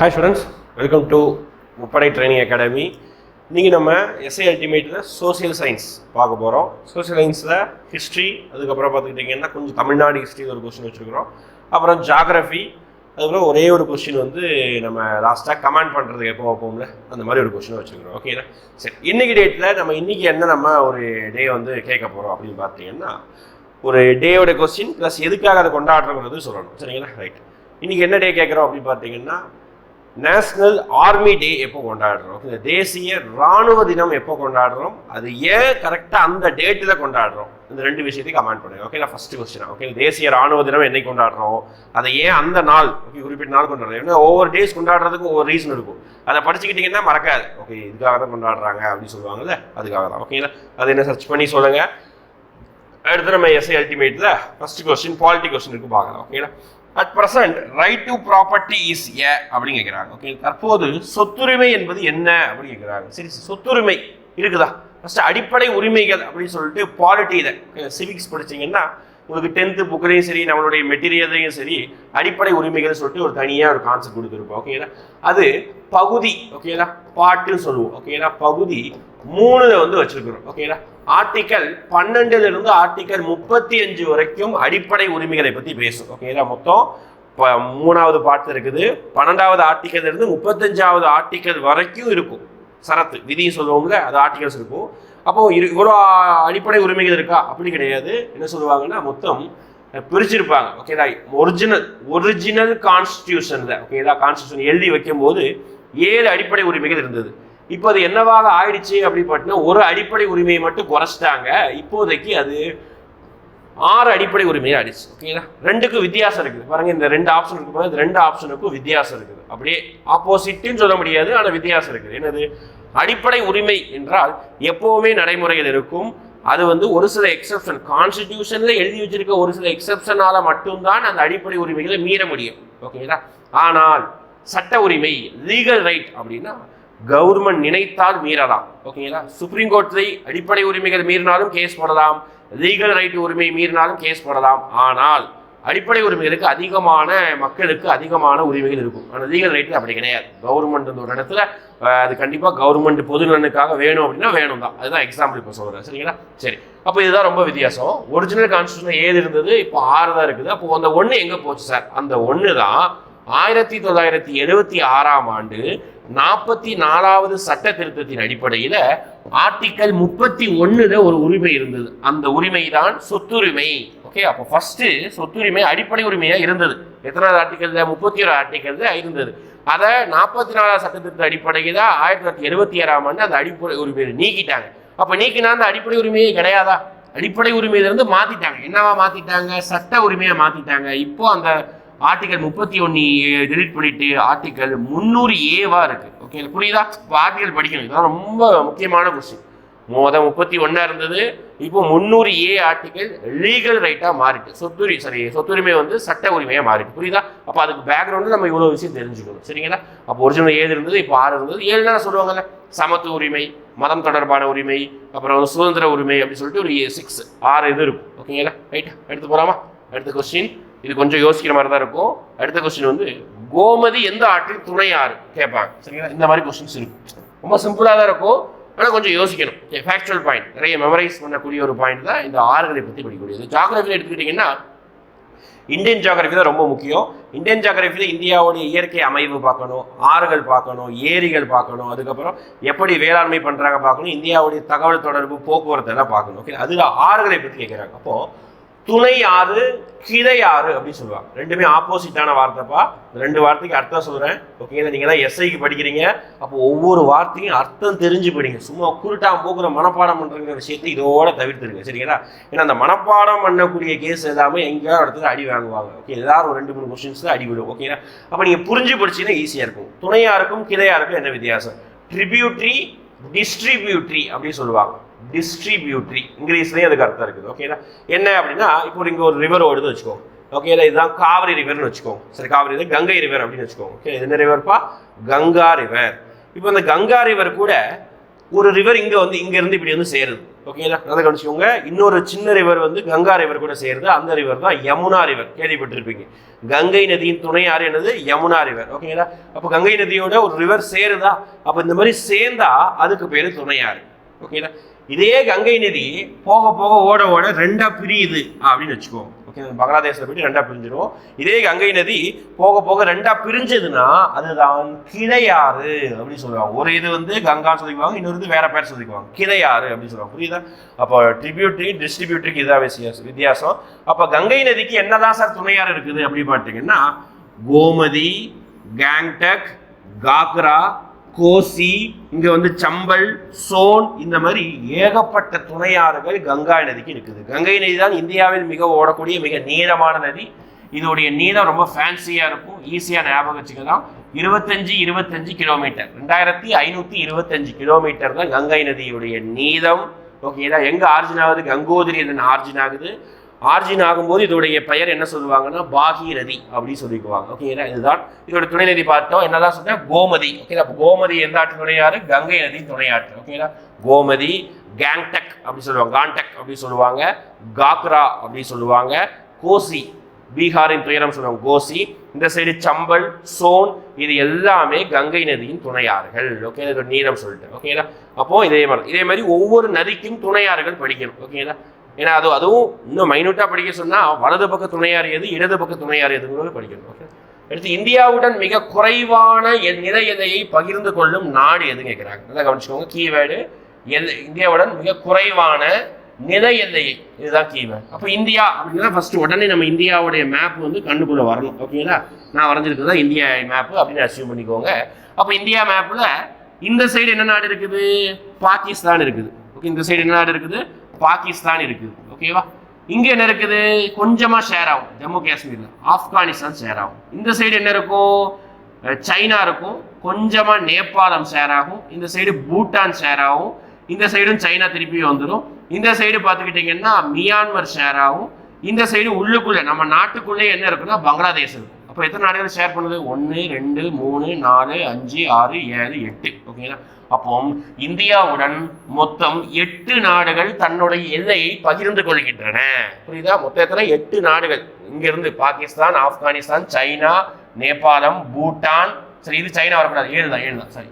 Hi students welcome to முப்படை training academy இன்றைக்கி நம்ம எஸ்ஐ அல்டிமேட்டில் சோஷியல் சயின்ஸ் பார்க்க போகிறோம் சோஷியல் சயின்ஸில் ஹிஸ்ட்ரி அதுக்கப்புறம் பார்த்துக்கிட்டிங்கன்னா கொஞ்சம் தமிழ்நாடு ஹிஸ்ட்ரி ஒரு கொஸ்டின் வச்சுருக்கிறோம். அப்புறம் ஜாகிரஃபி அதுக்கப்புறம் ஒரே ஒரு கொஸ்டின் வந்து நம்ம லாஸ்ட்டாக கமெண்ட் பண்ணுறதுக்கு எப்போ வைப்போம்ல அந்த மாதிரி ஒரு கொஸ்டின் வச்சுருக்கிறோம். ஓகேங்களா சரி இன்றைக்கி டேட்டில் நம்ம இன்றைக்கி என்ன நம்ம ஒரு டே வந்து கேட்க போகிறோம் அப்படின்னு பார்த்தீங்கன்னா ஒரு டேயோட கொஸ்டின் ப்ளஸ் எதுக்காக அதை கொண்டாடுறோங்கிறது சொல்லணும். சரிங்களா? ரைட் இன்றைக்கி என்ன டே கேட்குறோம் அப்படின்னு பார்த்தீங்கன்னா நேஷனல் ஆர்மி டே எப்போ கொண்டாடுறோம்? இந்த தேசிய ராணுவ தினம் எப்போ கொண்டாடுறோம்? அது ஏன் கரெக்டாக அந்த டேட்டில் கொண்டாடுறோம்? இந்த ரெண்டு விஷயத்தையும் கமெண்ட் பண்ணுங்க. ஓகே நான் ஃபர்ஸ்ட் கொஸ்டின் ஓகே தேசிய ராணுவ தினம் என்னைக்கு கொண்டாடுறோம்? அதை ஏன் அந்த நாள் ஓகே குறிப்பிட்ட நாள் கொண்டாடுறோம்? ஏன்னா ஒவ்வொரு டேஸ் கொண்டாடுறதுக்கு ஒவ்வொரு ரீசன் இருக்கும். அதை படிச்சுக்கிட்டீங்கன்னா மறக்காது. ஓகே இதுக்காக தான் கொண்டாடுறாங்க அப்படின்னு சொல்லுவாங்கல்ல அதுக்காக தான். ஓகேங்களா அதை என்ன சர்ச் பண்ணி சொல்லுங்க. அடுத்து நம்ம எஸ்ஐ அல்டிமேட்டில் ஃபர்ஸ்ட் கொஸ்டின் பாலிட்டி கொஸ்டின் இருக்கு பார்க்கலாம். ஓகேங்களா at present right to property is a அப்படின்னு கேட்குறாங்க ஓகே தற்போது சொத்துரிமை என்பது என்ன அப்படின்னு கேட்குறாங்க சரி சொத்துரிமை இருக்குதா? ஃபஸ்ட்டு அடிப்படை உரிமைகள் அப்படின்னு சொல்லிட்டு பாலிட்டியில் சிவிக்ஸ் படிச்சீங்கன்னா உங்களுக்கு டென்த்து புக்கிலையும் சரி நம்மளுடைய மெட்டீரியல்லையும் சரி அடிப்படை உரிமைகள் சொல்லிட்டு ஒரு தனியாக ஒரு கான்செப்ட் கொடுத்துருப்போம் ஓகேங்களா அது பகுதி ஓகேங்களா பாட்டுன்னு சொல்லுவோம் ஓகேங்களா பகுதி மூணு வந்து வச்சுருக்குறோம் ஓகேங்களா ஆர்டிக்கல் பன்னெண்டுல இருந்து ஆர்டிக்கல் முப்பத்தி அஞ்சு வரைக்கும் அடிப்படை உரிமைகளை பத்தி பேசும். ஓகேங்களா மொத்தம் ப- மூணாவது பாட்டு இருக்குது. பன்னெண்டாவது ஆர்டிக்கல் இருந்து முப்பத்தஞ்சாவது ஆர்டிக்கல் வரைக்கும் இருக்கும். சரத்து விதியும் சொல்லுவோம்ல அது ஆர்டிகல்ஸ் இருக்கும். அப்போ இரு- இவ்வளோ அடிப்படை உரிமைகள் இருக்கா? அப்படி கிடையாது. என்ன சொல்லுவாங்கன்னா மொத்தம் பிரிச்சிருப்பாங்க. ஓகேதா ஒரிஜினல் ஒரிஜினல் கான்ஸ்டியூஷன்ல ஓகேதா கான்ஸ்டியூஷன் எழுதி வைக்கும்போது ஏழு அடிப்படை உரிமைகள் இருந்தது. இப்போ அது என்னவாக ஆயிடுச்சு அப்படின்னு பார்த்தீங்கன்னா ஒரு அடிப்படை உரிமையை மட்டும் குறைச்சிட்டாங்க. இப்போதைக்கு அது ஆறு அடிப்படை உரிமையை ஆயிடுச்சு. ஓகேங்களா? ரெண்டுக்கும் வித்தியாசம் இருக்குது. பாருங்க இந்த ரெண்டு ஆப்ஷன் இருக்கு பாருங்க. ரெண்டு ஆப்ஷனுக்கும் வித்தியாசம் இருக்குது. அப்படியே ஆப்போசிட்னு சொல்ல முடியாது ஆனால் வித்தியாசம் இருக்குது. என்னது? அடிப்படை உரிமை என்றால் எப்போவுமே நடைமுறையில் இருக்கும். அது வந்து ஒரு சில எக்ஸப்ஷன் கான்ஸ்டிடியூஷன்ல எழுதி வச்சிருக்க ஒரு சில எக்ஸப்ஷனால மட்டும்தான் அந்த அடிப்படை உரிமைகளை மீற முடியும். ஓகேங்களா? ஆனால் சட்ட உரிமை லீகல் ரைட் அப்படின்னா கவர்மெண்ட் நினைத்தால் மீறலாம். ஓகேங்களா? சுப்ரீம் கோர்ட்ல அடிப்படை உரிமைகள் மீறினாலும் கேஸ் போடலாம். லீகல் ரைட் உரிமை மீறினாலும் கேஸ் போடலாம். ஆனால் அடிப்படை உரிமைகளுக்கு அதிகமான மக்களுக்கு அதிகமான உரிமைகள் இருக்கும். ஆனால் லீகல் ரைட்டில் அப்படி கிடையாது. கவர்மெண்ட் ஒரு இடத்துல அது கண்டிப்பாக கவர்மெண்ட் பொது நலனுக்காக வேணும் அப்படின்னா வேணும் தான். அதுதான் எக்ஸாம்பிள் இப்போ சொல்கிறேன் சரிங்களா? சரி. அப்போ இதுதான் ரொம்ப வித்தியாசம். ஒரிஜினல் கான்ஸ்டியூஷன் ஏழு இருந்தது இப்போ ஆறு தான் இருக்குது. அப்போ அந்த ஒன்று எங்கே போச்சு சார் அந்த ஒன்று தான் ஆயிரத்தி தொள்ளாயிரத்தி எழுபத்தி ஆறாம் ஆண்டு நாற்பத்தி நாலாவது சட்ட திருத்தத்தின் அடிப்படையில் ஆர்டிக்கல் முப்பத்தி ஒண்ணுல ஒரு உரிமை இருந்தது. அந்த உரிமை தான் சொத்துரிமை. ஓகே அப்போ ஃபர்ஸ்ட் சொத்துரிமை அடிப்படை உரிமையாக இருந்தது. எத்தனாவது ஆர்டிக்கல்ல முப்பத்தி ஒரு ஆர்டிக்கல்ல இருந்தது. அதை நாற்பத்தி நாலாவது சட்ட திருத்த அடிப்படையில் ஆயிரத்தி தொள்ளாயிரத்தி எழுபத்தி ஏழாம் ஆண்டு அந்த அடிப்படை உரிமையை நீக்கிட்டாங்க. அப்போ நீக்கினா அந்த அடிப்படை உரிமையே கிடையாதா? அடிப்படை உரிமையிலிருந்து மாற்றிட்டாங்க மாத்திட்டாங்க. என்னவா மாத்திட்டாங்க? சட்ட உரிமையை மாத்திட்டாங்க. இப்போ அந்த ஆர்டிகல் முப்பத்தி ஒன்று டெலிட் பண்ணிட்டு ஆர்டிகல் முந்நூறு ஏவா இருக்கு. ஓகே புரியுதா? இப்போ ஆர்டிகல் படிக்கணும். இதுதான் ரொம்ப முக்கியமான கொஸ்டின் மொத முப்பத்தி ஒன்றா இருந்தது இப்போ முந்நூறு ஏ ஆர்டிகல் லீகல் ரைட்டா மாறிட்டு சொத்துரி சரி சொத்துரிமை வந்து சட்ட உரிமையா மாறிட்டு புரியுதா? அப்போ அதுக்கு பேக்ரவுண்டு நம்ம இவ்வளவு விஷயம் தெரிஞ்சுக்கணும். சரிங்களா? அப்போ ஒரிஜினல் ஏழு இருந்தது இப்போ ஆறு இருந்தது. ஏழுனா சொல்லுவாங்கல்ல? சமத்துவ உரிமை மதம் தொடர்பான உரிமை அப்புறம் சுதந்திர உரிமை அப்படின்னு சொல்லிட்டு ஒரு சிக்ஸ் ஆறு இது இருக்கும். ஓகேங்களா ரைட்டா எடுத்து போலாமா? அடுத்த கொஸ்டின் இது கொஞ்சம் யோசிக்கிற மாதிரி தான் இருக்கும். அடுத்த கொஸ்டின் வந்து கோமதி எந்த ஆற்றின் துணை ஆறு கேட்பாங்க. சரிங்களா? இந்த மாதிரி கொஸ்டின்ஸ் இருக்கும் ரொம்ப சிம்பிளாக தான் இருக்கும். ஆனால் கொஞ்சம் யோசிக்கணும். ஃபேக்சுவல் பாயிண்ட் நிறைய மெமரைஸ் பண்ணக்கூடிய ஒரு பாயிண்ட் தான் இந்த ஆறுகளை பற்றி படிக்கக்கூடியது. ஜாகிரபியில் எடுத்துக்கிட்டிங்கன்னா இந்தியன் ஜாகிரபி தான் ரொம்ப முக்கியம். இந்தியன் ஜாகிரபியில் இந்தியாவுடைய இயற்கை அமைவு பார்க்கணும் ஆறுகள் பார்க்கணும் ஏரிகள் பார்க்கணும் அதுக்கப்புறம் எப்படி வேளாண்மை பண்ணுறாங்க பார்க்கணும் இந்தியாவுடைய தகவல் தொடர்பு போக்குவரத்து எல்லாம் பார்க்கணும். ஓகே அதில் ஆறுகளை பற்றி கேட்குறாங்க. அப்போது துணை ஆறு கிளை ஆறு அப்படின்னு சொல்லுவாங்க. ரெண்டுமே ஆப்போசிட்டான வார்த்தைப்பா. இந்த ரெண்டு வார்த்தைக்கு அர்த்தம் சொல்கிறேன் ஓகேங்களா நீங்கள் தான் எஸ்ஐக்கு படிக்கிறீங்க. அப்போ ஒவ்வொரு வார்த்தையும் அர்த்தம் தெரிஞ்சு போயிடுங்க. சும்மா குருட்டாம் போக்குற மனப்பாடம் பண்ணுறங்கிற விஷயத்தை இதோட தவிர்த்துருங்க சரிங்களா? ஏன்னா அந்த மனப்பாடம் பண்ணக்கூடிய கேஸ் எல்லாமே எங்கேயாவது இடத்துல அடி வாங்குவாங்க. ஓகே எல்லாரும் ஒரு ரெண்டு மூணு கொஸ்டின்ஸ் தான் அடி விடும் ஓகேங்களா அப்போ நீங்கள் புரிஞ்சு படிச்சீங்கன்னா ஈஸியாக இருக்கும். துணையாருக்கும் கிளையாருக்கும் என்ன வித்தியாசம்? ட்ரிபியூட்ரி டிஸ்ட்ரிபியூட்ரி அப்படின்னு சொல்லுவாங்க. டிஸ்ட்ரிபியூட்ரி இங்கிலீஷ்லேயும் அதுக்கு அர்த்தம் இருக்குது. ஓகேங்களா என்ன அப்படின்னா இப்போ இங்கே ஒரு ரிவர் ஓடுதுன்னு வச்சுக்கோங்க ஓகேங்களா இதுதான் காவிரி ரிவர்னு வச்சுக்கோங்க சரி காவிரி இது கங்கை ரிவர் அப்படின்னு வச்சுக்கோங்க ஓகே இது என்ன ரிவர்ப்பா கங்கா ரிவர் இப்போ இந்த கங்கா ரிவர் கூட ஒரு ரிவர் இங்கே வந்து இங்கேருந்து இப்படி வந்து சேருது. ஓகேங்களா அதை கவனிச்சுக்கோங்க. இன்னொரு சின்ன ரிவர் வந்து கங்கா ரிவர் கூட சேருது. அந்த ரிவர் தான் யமுனா ரிவர் கேள்விப்பட்டிருப்பீங்க. கங்கை நதியின் துணை யார் என்னது? யமுனா ரிவர் ஓகேங்களா அப்போ கங்கை நதியோட ஒரு ரிவர் சேருதா? அப்போ இந்த மாதிரி சேர்ந்தா அதுக்கு பேர் துணையாறு ஓகேங்களா இதே கங்கை நதி போக போக ஓட ஓட ரெண்டா பிரியுது அப்படின்னு வச்சுக்கோங்க ஓகே பங்களாதேஷ்ல போயிட்டு ரெண்டா பிரிஞ்சிடும் இதே கங்கை நதி போக போக ரெண்டா பிரிஞ்சதுன்னா அதுதான் கிளையாறு அப்படின்னு சொல்லுவாங்க. ஒரு இது வந்து கங்கான்னு சொல்லிக்குவாங்க இன்னொரு இது வேற பேர் சொல்லிக்குவாங்க. கிளையாறு அப்படின்னு சொல்லுவாங்க. புரியுதா? அப்போ ட்ரிபியூட்ரி டிஸ்ட்ரிபியூட்ரிக்கு இதான் வித்தியாசம் வித்தியாசம். அப்போ கங்கை நதிக்கு என்னதான் சார் துணையாறு இருக்குது அப்படின்னு பார்த்தீங்கன்னா கோமதி கேங்டக் காக்ரா கோசி இங்க வந்து சம்பல் சோன் இந்த மாதிரி ஏகப்பட்ட துணையாறுகள் கங்கா நதிக்கு இருக்குது. கங்கை நதி தான் இந்தியாவில் மிக ஓடக்கூடிய மிக நீளமான நதி. இதோடைய நீளம் ரொம்ப ஃபேன்சியா இருக்கும். ஈஸியா ஞாபகம் வச்சுக்கலாம். இருபத்தஞ்சு இருபத்தஞ்சு கிலோமீட்டர் ரெண்டாயிரத்தி ஐநூத்தி இருபத்தஞ்சு கிலோமீட்டர் தான் கங்கை நதியுடைய நீளம். ஓகேதா எங்க ஆர்ஜின் ஆகுது? கங்கோதிரி அதன் ஆர்ஜின் ஆகுது. ஆர்ஜின் ஆகும்போது இதோடைய பெயர் என்ன சொல்லுவாங்கன்னா பாகீரதி அப்படின்னு சொல்லிக்குவாங்க. ஓகேங்களா இதுதான் இதோட துணை நதி பார்த்தோம். என்னதான் சொன்னேன் கோமதி. ஓகேங்களா அப்போ கோமதி எந்த ஆற்று துணையாறு கங்கை நதி துணையாற்று ஓகேங்களா கோமதி கேங்டக் அப்படின்னு சொல்லுவாங்க. காண்டெக் அப்படின்னு சொல்லுவாங்க. காக்ரா அப்படின்னு சொல்லுவாங்க. கோசி பீகாரின் துயரம் சொல்லுவாங்க. கோசி. இந்த சைடு சம்பல் சோன் இது எல்லாமே கங்கை நதியின் துணையாறுகள் ஓகே நீளம் சொல்லிட்டு. ஓகேங்களா அப்போ இதே மாதிரி இதே மாதிரி ஒவ்வொரு நதிக்கும் துணையாறுகள் படிக்கணும். ஓகேங்களா ஏன்னா அது அதுவும் இன்னும் மைனூட்டாக படிக்க சொன்னால் வலது பக்க துணையாறு இடது பக்க துணையாறியதுங்கிறது படிக்கணும். ஓகே அடுத்து இந்தியாவுடன் மிக குறைவான நிலை எதையை பகிர்ந்து கொள்ளும் நாடு எது கேட்குறாங்க நல்லா கவனிச்சுக்கோங்க. கீவேர்டு எது இந்தியாவுடன் மிக குறைவான நில எல்லையை இதுதான் கீவேர்டு அப்போ இந்தியா அப்படின்னா ஃபர்ஸ்ட் உடனே நம்ம இந்தியாவுடைய மேப் வந்து கண்ணுக்குள்ளே வரணும். ஓகேங்களா நான் வரைஞ்சிருக்கிறது? தான் இந்தியா மேப்பு அப்படின்னு அசியூம் பண்ணிக்கோங்க. அப்போ இந்தியா மேப்பில் இந்த சைடு என்ன நாடு இருக்குது? பாகிஸ்தான் இருக்குது. ஓகே இந்த சைடு என்ன நாடு இருக்குது? பாகிஸ்தான் இருக்குது ஓகேவா இங்கே என்ன இருக்குது? கொஞ்சமாக ஷேர் ஆகும். ஜம்மு காஷ்மீரில். ஆப்கானிஸ்தான் ஷேர் ஆகும். இந்த சைடு என்ன இருக்கும்? சைனா இருக்கும். கொஞ்சமாக நேபாளம் ஷேர் ஆகும். இந்த சைடு பூட்டான் ஷேர் ஆகும். இந்த சைடும் சைனா திருப்பி வந்துடும் இந்த சைடு பார்த்துக்கிட்டிங்கன்னா மியான்மர் ஷேர் ஆகும். இந்த சைடு உள்ளுக்குள்ளே நம்ம நாட்டுக்குள்ளே என்ன இருக்குன்னா பங்களாதேஷ் இருக்கும் இப்போ எத்தனை நாடுகள் ஷேர் பண்ணுது? ஒன்று ரெண்டு மூணு நாலு அஞ்சு ஆறு ஏழு எட்டு. ஓகேங்களா அப்போ இந்தியாவுடன் மொத்தம் எட்டு நாடுகள் தன்னுடைய எல்லையை பகிர்ந்து கொள்கின்றன. புரியுதா? மொத்தத்தில் எத்தனை? எட்டு நாடுகள். இங்கிருந்து பாகிஸ்தான் ஆப்கானிஸ்தான் சைனா நேபாளம் பூட்டான். சரி இது சைனா வரக்கூடாது. ஏழு தான் ஏழு தான் சரி.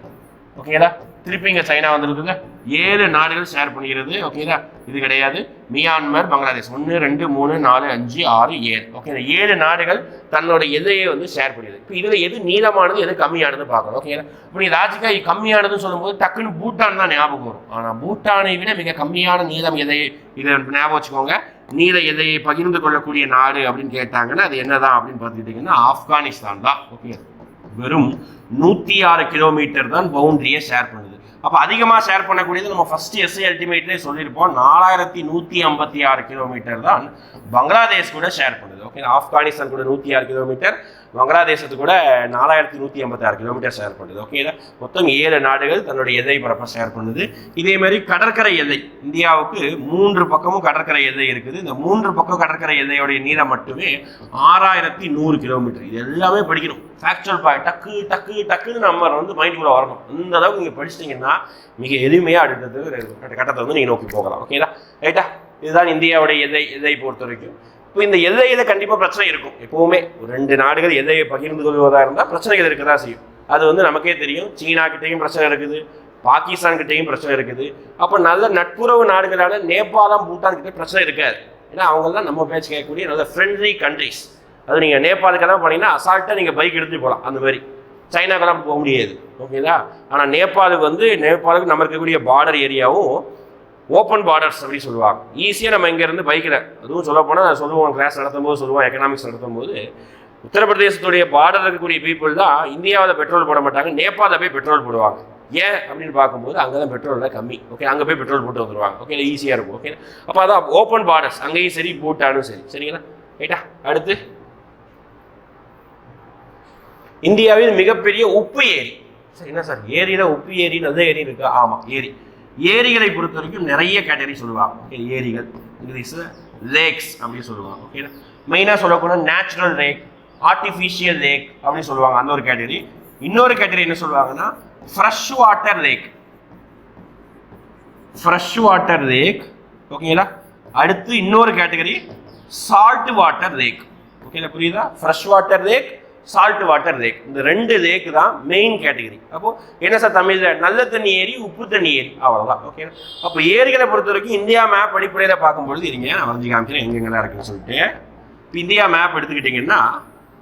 ஓகேங்களா திருப்பி இங்கே சைனா வந்துருக்குங்க. ஏழு நாடுகள் ஷேர் பண்ணுகிறது ஓகேங்களா இது கிடையாது. மியான்மர் பங்களாதேஷ். ஒன்று ரெண்டு மூணு நாலு அஞ்சு ஆறு ஏழு. ஓகே இந்த ஏழு நாடுகள் தன்னோட எதையை வந்து ஷேர் பண்ணிடுது. இப்போ இதில் எது நீளமானது எது கம்மியானது பார்க்கணும் ஓகேங்களா இப்போ நீ லாஜிக்கா இது கம்மியானதுன்னு சொல்லும்போது டக்குன்னு பூட்டான் தான் ஞாபகம் வரும். ஆனால் பூட்டானை விட மிக கம்மியான நீளம் எதை இதை ஞாபகம் வச்சுக்கோங்க. நீல எதையை பகிர்ந்து கொள்ளக்கூடிய நாடு அப்படின்னு கேட்டாங்கன்னா அது என்னதான் அப்படின்னு பார்த்துக்கிட்டிங்கன்னா ஆப்கானிஸ்தான் தான் ஓகே வெறும் நூற்றி ஆறு கிலோமீட்டர் தான் பவுண்டரியை ஷேர் பண்ணுது. அப்போ அதிகமாக ஷேர் பண்ணக்கூடியது நம்ம ஃபஸ்ட்டு எஸ்ஐ அல்டிமேட்லேயே சொல்லியிருப்போம். நாலாயிரத்தி நூற்றி ஐம்பத்தி ஆறு கிலோமீட்டர் தான் பங்களாதேஷ் கூட ஷேர் பண்ணுது. ஓகே ஆப்கானிஸ்தான் கூட நூற்றி ஆறு கிலோமீட்டர் பங்களாதேசத்து கூட நாலாயிரத்தி நூற்றி ஐம்பத்தி ஆறு கிலோமீட்டர் ஷேர் பண்ணுது ஓகேங்களா மொத்தம் ஏழு நாடுகள் தன்னுடைய எல்லை பரப்பை ஷேர் பண்ணுது. இதே மாதிரி கடற்கரை எல்லை இந்தியாவுக்கு மூன்று பக்கமும் கடற்கரை எல்லை இருக்குது. இந்த மூன்று பக்கம் கடற்கரை எல்லையோடைய நீளம் மட்டுமே ஆறாயிரத்தி நூறு கிலோமீட்டர் இது எல்லாமே படிக்கணும். ஃபேக்சுவல் பாய் டக்கு டக்கு டக்குன்னு நம்ம வந்து மைண்டுக்குள்ளே வரணும். இந்த அளவுக்கு நீங்கள் படிச்சிட்டிங்கன்னா மிக எளிமையாக அடுத்தது கட்டத்தை வந்து நீங்கள் நோக்கி போகலாம். ஓகேங்களா ரைட்டா இதுதான் இந்தியாவுடைய எதை எதை பொறுத்த வரைக்கும். இந்த எல்லையில கண்டிப்பாக பிரச்சனை இருக்கும். எப்பவுமே ரெண்டு நாடுகள் எல்லையை பகிர்ந்து கொள்வதாக இருந்தால் பிரச்சனைகள் இருக்க தான் செய்யும். அது வந்து நமக்கே தெரியும். சீனா கிட்டேயும் பிரச்சனை இருக்குது. பாகிஸ்தான் கிட்டேயும் பிரச்சனை இருக்குது. அப்போ நல்ல நட்புறவு நாடுகளான நேபாளம் பூட்டான் கிட்ட பிரச்சனை இருக்காது. ஏன்னா அவங்க தான் நம்ம பேச்சு கேட்கக்கூடிய நல்ல ஃப்ரெண்ட்லி கண்ட்ரிஸ் அது நீங்கள் நேபாளுக்கெல்லாம் போனீங்கன்னா அசால்ட்டாக நீங்கள் பைக் எடுத்து போகலாம் அந்த மாதிரி. சைனாக்கெல்லாம் போக முடியாது. ஓகேங்களா? ஆனால் நேபாளுக்கு வந்து நேபாளுக்கு நம்ம இருக்கக்கூடிய பார்டர் ஏரியாவும் ஓப்பன் பார்டர்ஸ் அப்படின்னு சொல்லுவாங்க. ஈஸியாக நம்ம இங்கேருந்து பைக்கில் அதுவும் சொல்ல போனால் சொல்லுவோம் கிளாஸ் நடத்தும்போது சொல்லுவோம் எக்கனாமிக்ஸ் நடத்தும்போது உத்தரப்பிரதேசத்துடைய பார்டர் இருக்கக்கூடிய பீப்புள் தான் இந்தியாவில் பெட்ரோல் போட மாட்டாங்க நேபாளில் போய் பெட்ரோல் போடுவாங்க. ஏன் அப்படின்னு பார்க்கும்போது அங்கே தான் பெட்ரோலில் கம்மி. ஓகே அங்கே போய் பெட்ரோல் போட்டு வந்துருவாங்க. ஓகே ஈஸியாக இருக்கும். ஓகே அப்போ அதான் ஓப்பன் பார்டர்ஸ் அங்கேயும் சரி பூட்டானும் சரி. சரிங்களா? ரைட்டா அடுத்து. இந்தியாவின் மிகப்பெரிய உப்பு ஏரி. சரி என்ன சார்? ஏரியில் உப்பு ஏரின்னு அதே ஏரி இருக்கா? ஆமாம் ஏரி. ஏரிகளை பொறுத்த வரைக்கும் நிறைய கேட்டகரி சொல்லுவாங்க. ஓகே ஏரிகள். இங்கிலீஷ் லேக்ஸ் அப்படின்னு சொல்லுவாங்க. ஓகே மெயினாக சொல்லக்கூட நேச்சுரல் லேக் ஆர்டிஃபிஷியல் லேக் அப்படின்னு சொல்லுவாங்க அந்த ஒரு கேட்டகரி இன்னொரு கேட்டகரி என்ன சொல்லுவாங்கன்னா fresh water lake fresh water lake ஓகேங்களா அடுத்து இன்னொரு கேட்டகரி சால்ட் வாட்டர் லேக் ஓகேங்களா புரியுதா? Fresh water lake salt water lake இந்த ரெண்டு லேக் தான் மெயின் கேட்டகரி அப்போ என்ன சார் தமிழில்? நல்ல தண்ணி ஏரி உப்பு தண்ணி ஏரி அவ்வளோதான் ஓகே அப்போ ஏரிகளை பொறுத்த வரைக்கும் இந்தியா மேப் அடிப்படையில் பார்க்கும்பொழுது இருங்க நான் வரைஞ்சி காமிக்கிறேன் எங்கெங்கெல்லாம் இருக்குன்னு சொல்லிட்டு. இப்போ இந்தியா மேப் எடுத்துக்கிட்டிங்கன்னா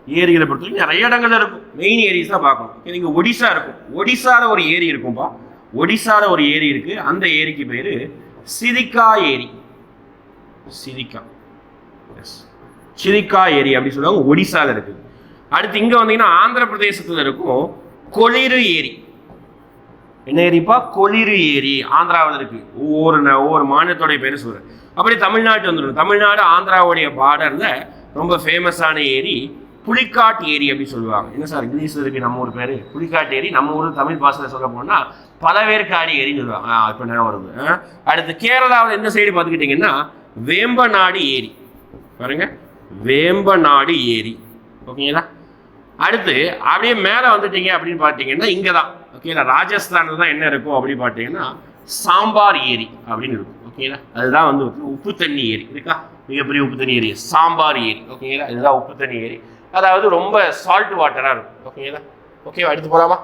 ஏரிகளை பொறுத்த வரைக்கும் நிறைய இடங்கள்ல இருக்கும். மெயின் ஏரிஸ் தான் பார்க்கணும். ஓகே நீங்கள் ஒடிசா இருக்கும். ஒடிசாவில் ஒரு ஏரி இருக்கும்பா. ஒடிசாவில் ஒரு ஏரி இருக்கு. அந்த ஏரிக்கு பேர் சிரிக்கா ஏரி. சிரிக்கா. எஸ் சிரிக்கா ஏரி அப்படின்னு சொல்லுவாங்க. ஒடிசாவில் இருக்குது அடுத்து இங்கே வந்தீங்கன்னா ஆந்திர பிரதேசத்தில் இருக்கும் கொளிரு ஏரி. என்ன ஏரிப்பா? கொளிரு ஏரி. ஆந்திராவில் இருக்கு. ஒவ்வொரு ஒவ்வொரு மாநிலத்தோடைய பேர் சொல்கிறேன் அப்படி தமிழ்நாட்டு வந்துடும் தமிழ்நாடு ஆந்திராவுடைய பார்டரில் ரொம்ப ஃபேமஸான ஏரி புலிக்காட் ஏரி அப்படின்னு சொல்லுவாங்க. என்ன சார் இங்கிலீஷில் இருக்குது நம்ம ஊர் பேர்? புலிக்காட் ஏரி. நம்ம ஊர் தமிழ் பாஷையில் சொல்ல போனால் பலவேற்காடு ஏரின்னு சொல்லுவாங்க. இப்போ நேரம் வருது. ஆ. அடுத்து கேரளாவில் எந்த சைடு பார்த்துக்கிட்டிங்கன்னா வேம்பநாடு ஏரி. பாருங்க. வேம்பநாடு ஏரி. ஓகேங்களா? அடுத்து அப்படியே மேலே வந்துட்டீங்க அப்படின்னு பார்த்தீங்கன்னா இங்கே தான் ஓகேங்களா ராஜஸ்தானில் தான் என்ன இருக்கும் அப்படின்னு பார்த்தீங்கன்னா சாம்பார் ஏரி அப்படின்னு இருக்கும். ஓகேங்களா அதுதான் வந்து உப்பு தண்ணி ஏரி. இருக்கா? மிகப்பெரிய உப்பு தண்ணி ஏரி. சாம்பார் ஏரி. ஓகேங்களா இதுதான் உப்பு தண்ணி ஏரி. அதாவது ரொம்ப சால்ட் வாட்டராக இருக்கும். ஓகேங்களா ஓகேவா அடுத்து போகலாமா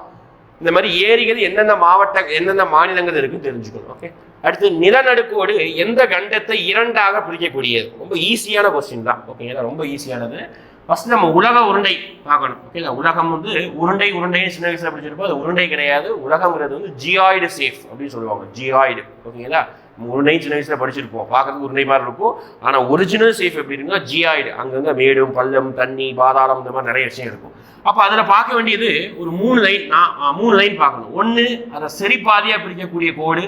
இந்த மாதிரி ஏரிகள் எந்தெந்த மாவட்ட எந்தெந்த மாநிலங்கள் இருக்குன்னு தெரிஞ்சுக்கணும். ஓகே அடுத்து நிலநடுக்கோடு எந்த கண்டத்தை இரண்டாக பிரிக்கக்கூடியது? ரொம்ப ஈஸியான கொஸ்டின் தான். ஓகேங்களா ரொம்ப ஈஸியானது ஃபர்ஸ்ட் நம்ம உலக உருண்டை பார்க்கணும். ஓகேங்களா உலகம் வந்து உருண்டை உருண்டைன்னு சின்ன வயசில் படிச்சிருப்போம். அது உருண்டை கிடையாது. உலகங்கிறது வந்து ஜியாய்டு சேஃப் அப்படின்னு சொல்லுவாங்க. ஜியாய்டு. ஓகேங்களா நம்ம உருண்டை சின்ன வயசில் படிச்சிருப்போம். பார்க்கறதுக்கு உருண்டை மாதிரி இருக்கும். ஆனால் ஒரிஜினல் சேஃப் எப்படி இருக்குன்னா ஜியாய்டு. அங்கங்கே மேடும் பள்ளம் தண்ணி பாதாளம் இந்த மாதிரி நிறைய விஷயம் இருக்கும். அப்போ அதில் பார்க்க வேண்டியது ஒரு மூணு லைன் நான் மூணு லைன் பார்க்கணும். ஒன்று அதை சரிபாதியாக பிரிக்கக்கூடிய கோடு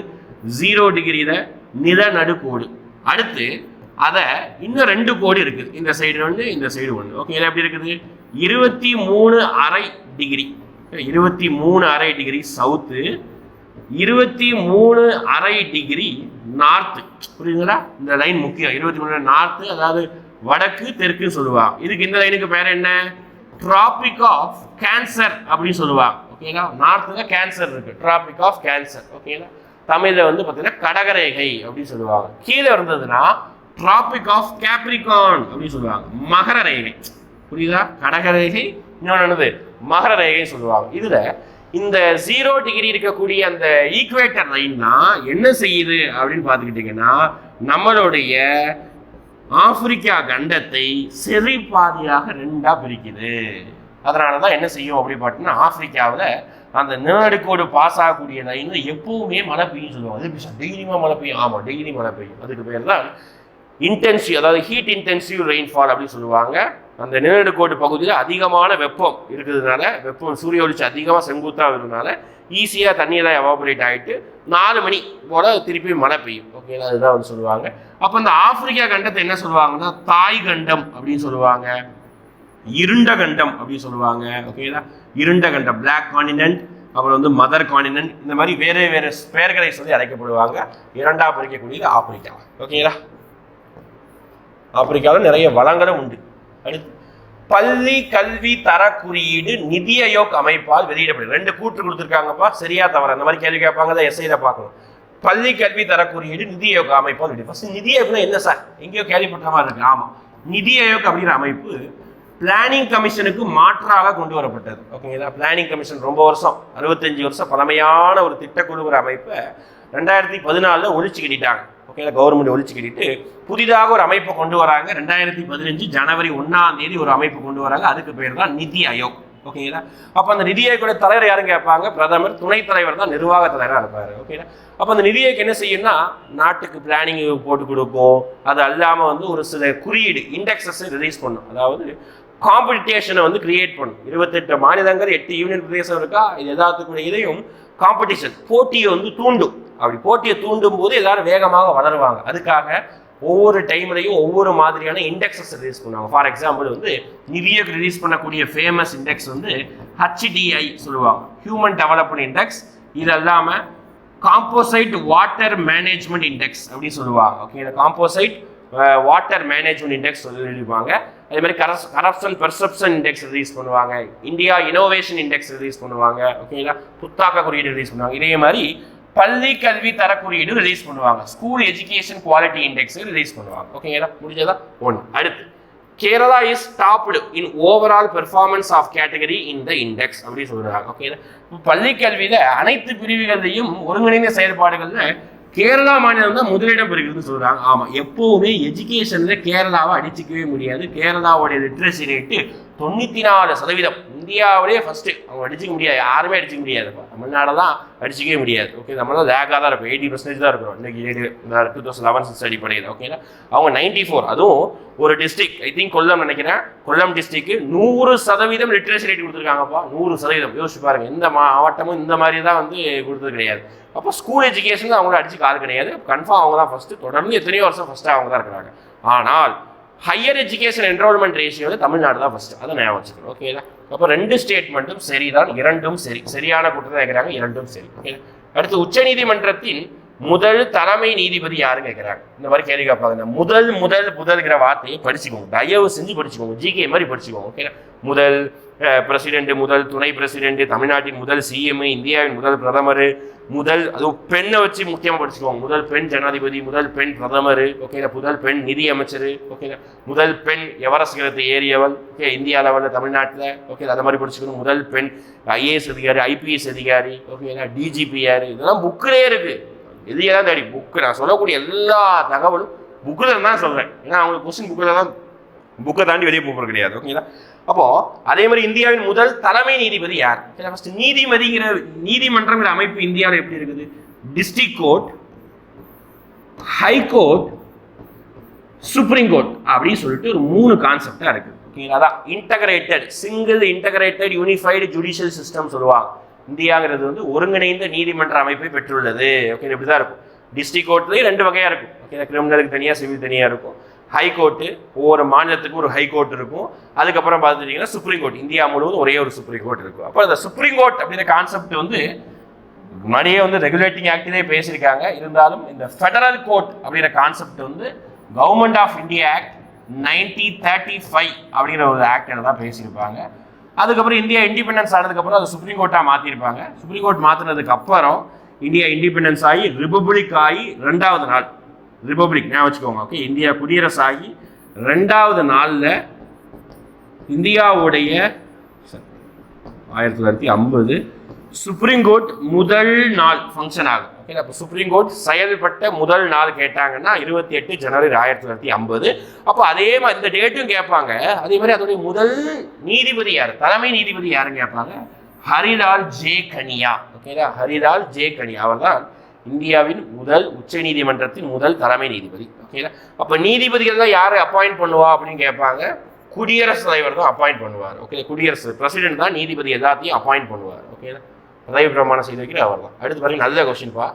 ஜீரோ டிகிரியில் நிலநடுக்கோடு. அடுத்து அதை இன்னும் ரெண்டு கோடி இருக்குது இந்த சைடு ஒன்று இந்த சைடு ஒன்று ஓகே இது எப்படி இருக்குது? இருபத்தி மூணு அரை டிகிரி இருபத்தி மூணு அரை டிகிரி சவுத்து இருபத்தி மூணு அரை டிகிரி நார்த்து புரியுதுங்களா? இந்த லைன் முக்கியம். இருபத்தி மூணு நார்த்து அதாவது வடக்கு தெற்குன்னு சொல்லுவாங்க இதுக்கு இந்த லைனுக்கு பேர் என்ன? டிராபிக் ஆஃப் கேன்சர் அப்படின்னு சொல்லுவாங்க ஓகேங்களா நார்த்தில் கேன்சர் இருக்கு. டிராபிக் ஆஃப் கேன்சர் ஓகேங்களா தமிழில் வந்து பார்த்தீங்கன்னா கடகரேகை அப்படின்னு சொல்லுவாங்க. கீழே இருந்ததுன்னா டிராபிக் ஆஃப் கேப்ரிகான் அப்படின்னு சொல்லுவாங்க மகர ரேகை. புரியுதா? கடகரேகை இன்னொன்று என்னது? மகர ரேகை சொல்லுவாங்க. இதுல இந்த ஜீரோ டிகிரி இருக்கக்கூடிய அந்த ஈக்குவேட்டர் லைன் தான் என்ன செய்யுது அப்படின்னு பார்த்துக்கிட்டிங்கன்னா நம்மளுடைய ஆப்பிரிக்கா கண்டத்தை செறி பாதியாக ரெண்டா பிரிக்குது. அதனால தான் என்ன செய்யும் அப்படின்னு பார்த்தீங்கன்னா ஆப்பிரிக்காவில் அந்த நிலநடுக்கோடு பாஸ் ஆகக்கூடிய லைன்ல எப்பவுமே மழை பெய்யும் சொல்லுவாங்க. டெய்லியுமா மழை பெய்யும்? ஆமாம் டெய்லி மழை பெய்யும். அதுக்கு பேர் தான் இன்டென்சிவ் அதாவது ஹீட் இன்டென்சிவ் ரெயின்ஃபால் அப்படின்னு சொல்லுவாங்க. அந்த நிலநடுக்கோடு பகுதியில் அதிகமான வெப்பம் இருக்கிறதுனால வெப்பம் சூரிய ஒளிச்சு அதிகமாக செங்குத்தாக இருக்கிறதுனால ஈஸியாக தண்ணியெல்லாம் எவாபரேட் ஆகிட்டு நாலு மணி போல் திருப்பி மழை பெய்யும். ஓகேங்களா அதுதான் வந்து சொல்லுவாங்க. அப்போ இந்த ஆப்பிரிக்கா கண்டத்தை என்ன சொல்லுவாங்கன்னா தாய் கண்டம் அப்படின்னு சொல்லுவாங்க. இருண்ட கண்டம் அப்படின்னு சொல்லுவாங்க. ஓகேங்களா இருண்ட கண்டம் பிளாக் காண்டினென்ட் அப்புறம் வந்து மதர் காண்டினென்ட் இந்த மாதிரி வேறு வேறு பெயர்களை சொல்லி அழைக்கப்படுவாங்க. இரண்டாம் பிரிக்கக்கூடியது ஆப்பிரிக்கா. ஓகேங்களா ஆப்பிரிக்காவில் நிறைய வளங்களும் உண்டு. அடுத்து பள்ளி கல்வி தர குறியீடு நிதி ஆயோக் அமைப்பால் வெளியிடப்படும் ரெண்டு கூற்று கொடுத்துருக்காங்கப்பா. சரியா தவறு? அந்த மாதிரி கேள்வி கேட்பாங்க தான் எஸ்ஐல பார்க்கணும். பள்ளி கல்வி தர குறியீடு நிதி ஆயோக் அமைப்பால் வெளியிடும் ஃபர்ஸ்ட் நிதி ஆயோக்னா என்ன சார்? எங்கேயோ கேள்விப்பட்ட மாதிரி இருக்கு. ஆமாம் நிதி ஆயோக் அப்படிங்கிற அமைப்பு பிளானிங் கமிஷனுக்கு மாற்றாக கொண்டு வரப்பட்டது. ஓகேங்களா? பிளானிங் கமிஷன் ரொம்ப வருஷம் அறுபத்தஞ்சு வருஷம் பழமையான ஒரு திட்டக்குழுவுற அமைப்பை ரெண்டாயிரத்தி பதினாலில் ஒழிச்சு கட்டிட்டாங்க. ஓகேங்களா கவர்மெண்ட் ஒழிச்சுக்கிட்டு புதிதாக ஒரு அமைப்பை கொண்டு வராங்க. ரெண்டாயிரத்தி பதினஞ்சு ஜனவரி ஒன்றாம் தேதி ஒரு அமைப்பு கொண்டு வராங்க. அதுக்கு பேர் தான் நிதி ஆயோக். ஓகேங்களா அப்போ அந்த நிதி ஆயோக்கோட தலைவர் யாரும் கேட்பாங்க? பிரதமர் துணைத் தலைவர் தான் நிர்வாக தலைவராக இருப்பார். ஓகேங்களா அப்போ அந்த நிதி ஆயோக் என்ன செய்யும்னா நாட்டுக்கு பிளானிங் போட்டு கொடுக்கும் அது அல்லாமல் வந்து ஒரு சில குறியீடு இண்டெக்ஸஸ் ரிலீஸ் பண்ணும். அதாவது காம்படிஷனை வந்து கிரியேட் பண்ணும். இருபத்தெட்டு மாநிலங்கள் எட்டு யூனியன் பிரதேசம் இருக்கா? இது எல்லாத்துக்குடைய இதையும் காம்படிஷன் போட்டியை வந்து தூண்டும். அப்படி போட்டியை தூண்டும் போது எல்லாரும் வேகமாக வளருவாங்க. அதுக்காக ஒவ்வொரு டைம்லையும் ஒவ்வொரு மாதிரியான இண்டெக்ஸஸ் ரிலீஸ் பண்ணுவாங்க. ஃபார் எக்ஸாம்பிள் வந்து நிவியக் ரிலீஸ் பண்ணக்கூடிய ஃபேமஸ் இண்டெக்ஸ் வந்து ஹச்டிஐ சொல்லுவாங்க. ஹியூமன் டெவலப்மெண்ட் இண்டெக்ஸ் இது இல்லாமல் காம்போசைட் வாட்டர் மேனேஜ்மெண்ட் இண்டெக்ஸ் அப்படின்னு சொல்லுவாங்க. ஓகே இந்த காம்போசைட் வாட்டர் மேனேஜ்மெண்ட் இண்டெக்ஸ் எழுதிப்பாங்க அதே மாதிரி கரஸ் கரப்ஷன் பெர்செப்ஷன் இண்டெக்ஸ் ரிலீஸ் பண்ணுவாங்க. இந்தியா இனோவேஷன் இண்டெக்ஸ் ரிலீஸ் பண்ணுவாங்க. ஓகேங்களா புத்தாக்க குறியீடு ரிலீஸ் பண்ணுவாங்க. இதே மாதிரி பள்ளி கல்வி தர குறியீடு ரிலீஸ் பண்ணுவாங்க school education quality index release பண்ணுவாங்க. ஓகேங்களா முடிஞ்சதா? ஒன் அடுத்து Kerala is topped in overall performance of category in the index அப்படின்னு சொல்றாங்க. ஓகேங்களா பள்ளி கல்வியில அனைத்து பிரிவுகள்லையும் ஒருங்கிணைந்த செயல்பாடுகள்ல கேரளா மாநிலம் தான் முதலிடம் பெறுகிறதுன்னு சொல்றாங்க. ஆமா எப்பவுமே எஜுகேஷன்ல கேரளாவை அடிச்சுக்கவே முடியாது. கேரளாவோட லிட்ரஸி ரேட்டு தொண்ணூத்தி நாலு சதவீதம். இந்தியாவிலேயே ஃபஸ்ட்டு அவங்க அடிச்சிக்க முடியாது. யாருமே அடிச்சிக்க முடியாது. தமிழ்நாடு தான் அடிச்சிக்கவே முடியாது. ஓகே நம்ம தான் லேக்காக தான் இருக்கும் எயிட்டி பர்சன்டேஜ் தான் இருக்கும் இன்னைக்கு டூ தௌசண்ட் லெவன் சிக்ஸ் அடிப்படையில் ஓகேங்களா அவங்க நைன்டி ஃபோர் அதுவும் ஒரு டிஸ்ட்ரிக் ஐ திங்க் கொல்லம் நினைக்கிறேன். கொல்லம் டிஸ்ட்ரிக்கு நூறு சதவீதம் லிட்ரேசி ரேட் கொடுத்துருக்காங்கப்பா. நூறு சதவீதம். யோசிச்சு பாருங்கள் எந்த மாவட்டமும் இந்த மாதிரி தான் வந்து கொடுத்தது கிடையாது. அப்போ ஸ்கூல் எஜுகேஷன் அவங்கள அடிச்சு கால் கிடையாது. கன்ஃபார்ம் அவங்க தான் ஃபஸ்ட்டு தொடர்ந்து எத்தனையோ வருஷம் ஃபஸ்ட்டாக அவங்க தான் இருக்கிறாங்க. ஆனால் ஹையர் எஜுகேஷன் என்ரோல்மெண்ட் ரேஷியோவில் தமிழ்நாடு தான் ஃபஸ்ட்டு அதை ஞாபகம் வச்சுக்கணும் ஓகேங்களா அப்போ ரெண்டு ஸ்டேட்மெண்ட்டும் சரிதான் இரண்டும் சரி. சரியான கூட்டத்தை கேட்குறாங்க இரண்டும் சரி. ஓகே அடுத்து உச்சநீதிமன்றத்தின் முதல் தலைமை நீதிபதி யாருன்னு கேட்குறாங்க இந்த மாதிரி கேள்வி கேட்பாங்க. முதல் முதல் முதல்கிற வார்த்தையை படிச்சுக்கோங்க. தயவு செஞ்சு படிச்சுக்கோங்க. ஜிகே மாதிரி படிச்சுக்கோங்க ஓகே முதல் பிரசிடென்ட் முதல் துணை பிரசிடென்ட் தமிழ்நாட்டின் முதல் சிஎம் இந்தியாவின் முதல் பிரதமர் முதல் அதுவும் பெண்ணை வச்சு முக்கியமாக படிச்சுக்கோங்க. முதல் பெண் ஜனாதிபதி முதல் பெண் பிரதமர் ஓகே முதல் பெண் நிதி அமைச்சர் ஓகே முதல் பெண் எவரெஸ்ட் கிரகத்தை ஏறியவள் ஓகே இந்தியா லெவலில் தமிழ்நாட்டில் ஓகே அதை மாதிரி படிச்சுக்கணும். முதல் பெண் ஐஏஎஸ் அதிகாரி ஐபிஎஸ் அதிகாரி ஓகேங்களா டிஜிபி யார் இதெல்லாம் புக்கிலே இருக்குது இதையே தான் தேடி புக்கு நான் சொல்லக்கூடிய எல்லா தகவலும் புக்கில் தான் சொல்கிறேன் ஏன்னா அவங்களுக்கு கொஸ்டின் புக்கில் தான் புக்கை தாண்டி வெளியே போகிறது கிடையாது. ஓகேங்களா அப்போது அதே மாதிரி இந்தியாவின் முதல் தலைமை நீதிபதி யார்? ஃபர்ஸ்ட் நீதிமதிங்கிற நீதிமன்றங்கிற அமைப்பு இந்தியாவில் எப்படி இருக்குது? District court high court supreme court அப்படின்னு சொல்லிட்டு ஒரு மூணு கான்செப்டாக இருக்குது ஓகேங்களா அதான் integrated single integrated unified judicial system சொல்லுவாங்க. இந்தியாங்கிறது வந்து ஒருங்கிணைந்த நீதிமன்ற அமைப்பை பெற்றுள்ளது. ஓகே இப்படி தான் இருக்கும் டிஸ்ட்ரிக்ட் கோர்ட்லேயும் ரெண்டு வகையாக இருக்கும். ஓகே கிரிமினலுக்கு தனியாக சிவில் தனியாக இருக்கும். ஹை கோர்ட்டு ஒவ்வொரு மாநிலத்துக்கும் ஒரு ஹை கோர்ட் இருக்கும். அதுக்கப்புறம் பார்த்துட்டிங்கன்னா சுப்ரீம் கோர்ட் இந்தியா முழுவதும் ஒரே ஒரு சுப்ரீம் கோர்ட் இருக்கும். அப்போ அந்த சுப்ரீம் கோர்ட் அப்படிங்கிற கான்செப்ட் வந்து முன்னாடியே வந்து ரெகுலேட்டிங் ஆக்டிலே பேசியிருக்காங்க. இருந்தாலும் இந்த ஃபெடரல் கோர்ட் அப்படிங்கிற கான்செப்ட் வந்து government of India act ninety thirty five அப்படிங்கிற ஒரு ஆக்டில் தான் பேசியிருப்பாங்க. அதுக்கப்புறம் இந்தியா இண்டிபெண்டன்ஸ் ஆனதுக்கப்புறம் அது சுப்ரீம் கோர்ட்டாக மாற்றிருப்பாங்க சுப்ரீம் கோர்ட் மாற்றினதுக்கு அப்புறம் இந்தியா இண்டிபெண்டன்ஸ் ஆகி ரிபப்ளிக் ஆகி ரெண்டாவது நாள். ரிபப்ளிக் ஞாபகம் வச்சுக்கோங்க ஓகே இந்தியா குடியரசு ஆகி ரெண்டாவது நாளில் இந்தியாவுடைய ஆயிரத்தி தொள்ளாயிரத்தி ஐம்பது சுப்ரீம் கோர்ட் முதல் நாள் ஃபங்க்ஷன் ஆகும். ஓகே அப்போ சுப்ரீம் கோர்ட் செயல்பட்ட முதல் நாள் கேட்டாங்கன்னா இருபத்தி எட்டு ஜனவரி ஆயிரத்தி தொள்ளாயிரத்தி ஐம்பது. அப்போ அதே மாதிரி இந்த டேட்டும் கேட்பாங்க. அதே மாதிரி அதோடைய முதல் நீதிபதி யார்? தலைமை நீதிபதி யாருன்னு கேட்பாங்க? ஹரிலால் ஜே கனியா. ஓகேங்களா ஹரிலால் ஜே கனியா. அவர் தான் இந்தியாவின் முதல் உச்ச நீதிமன்றத்தின் முதல் தலைமை நீதிபதி. ஓகேங்களா அப்போ நீதிபதிகள் தான் யாரை அப்பாயிண்ட் பண்ணுவா அப்படின்னு கேட்பாங்க? குடியரசுத் தலைவர் தான் அப்பாயிண்ட் பண்ணுவார். ஓகே குடியரசு பிரசிடென்ட் தான் நீதிபதி எல்லாத்தையும் அப்பாயிண்ட் பண்ணுவார். ஓகேங்களா பதவி பிரமாணம் செய்து வைக்கிற அவர் தான் அடுத்து பாருங்க நல்ல கொஸ்டின்ப்பா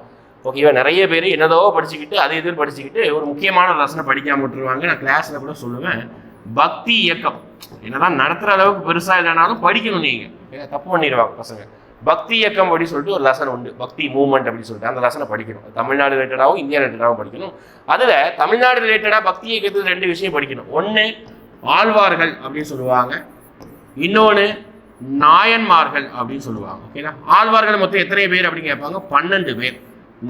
ஓகேவா நிறைய பேர் என்னதோ படிச்சுக்கிட்டு அது இதுன்னு படிச்சுக்கிட்டு ஒரு முக்கியமான லெசனை படிக்காம விட்டுருவாங்க. நான் கிளாஸில் கூட சொல்லுவேன் பக்தி இயக்கம். என்னதான் நடத்துகிற அளவுக்கு பெருசாக இல்லைனாலும் படிக்கணும் நீங்கள் தப்பு பண்ணிடுவாங்க பசங்க. பக்தி இயக்கம் அப்படின்னு சொல்லிட்டு ஒரு லெசன் உண்டு. பக்தி மூவ்மெண்ட் அப்படின்னு சொல்லிட்டு. அந்த லெசனை படிக்கணும். தமிழ்நாடு ரிலேட்டடாகவும் இந்தியா ரிலேட்டடாகவும் படிக்கணும். அதில் தமிழ்நாடு ரிலேட்டடாக பக்தி இயக்கத்தில் ரெண்டு விஷயம் படிக்கணும். ஒன்று ஆழ்வார்கள் அப்படின்னு சொல்லுவாங்க. இன்னொன்று நாயன்மார்கள் அப்படின்னு சொல்லுவாங்க. ஓகேனா ஆழ்வார்கள் மொத்தம் எத்தனை பேர் அப்படின்னு கேட்பாங்க? பன்னெண்டு பேர்.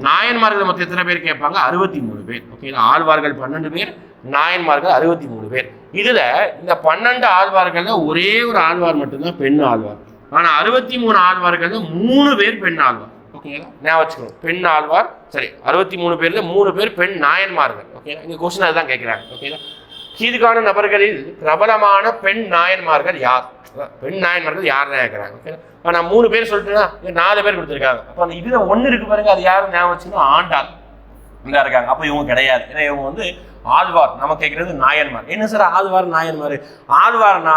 நாயன்மார்கள் மொத்தம் எத்தனை பேர் கேட்பாங்க? அறுபத்தி மூணு பேர் ஓகேங்களா ஆழ்வார்கள் பன்னெண்டு பேர் நாயன்மார்கள் அறுபத்தி மூணு பேர். இதில் இந்த பன்னெண்டு ஆழ்வார்களில் ஒரே ஒரு ஆழ்வார் மட்டும்தான் பெண் ஆழ்வார். ஆனால் அறுபத்தி மூணு ஆழ்வார்கள் மூணு பேர் பெண் ஆழ்வார். ஓகேங்களா ஞாபகம் வச்சுக்கணும். பெண் ஆழ்வார் சரி அறுபத்தி மூணு பேரில் மூணு பேர் பெண் நாயன்மார்கள். ஓகேங்களா இந்த கொஸ்டின் அதுதான் கேட்குறாங்க. ஓகேங்களா கீதுக்கான நபர்களில் பிரபலமான பெண் நாயன்மார்கள் யார்? பெண் நாயன்மார்கள் யார் தான் கேட்குறாங்க ஓகே நான் மூணு பேர் சொல்லிட்டேன்னா நாலு பேர் கொடுத்துருக்காங்க. அப்போ அந்த இதில் ஒன்று இருக்கு பாருங்க அது யாரும் ஞாபகம் வச்சுன்னா ஆண்டாள். இந்த இருக்காங்க. அப்போ இவங்க கிடையாது. ஏன்னா இவங்க வந்து ஆழ்வார் நம்ம கேட்குறது நாயன்மார். என்ன சார் ஆழ்வார் நாயன்மார்? ஆழ்வார்னா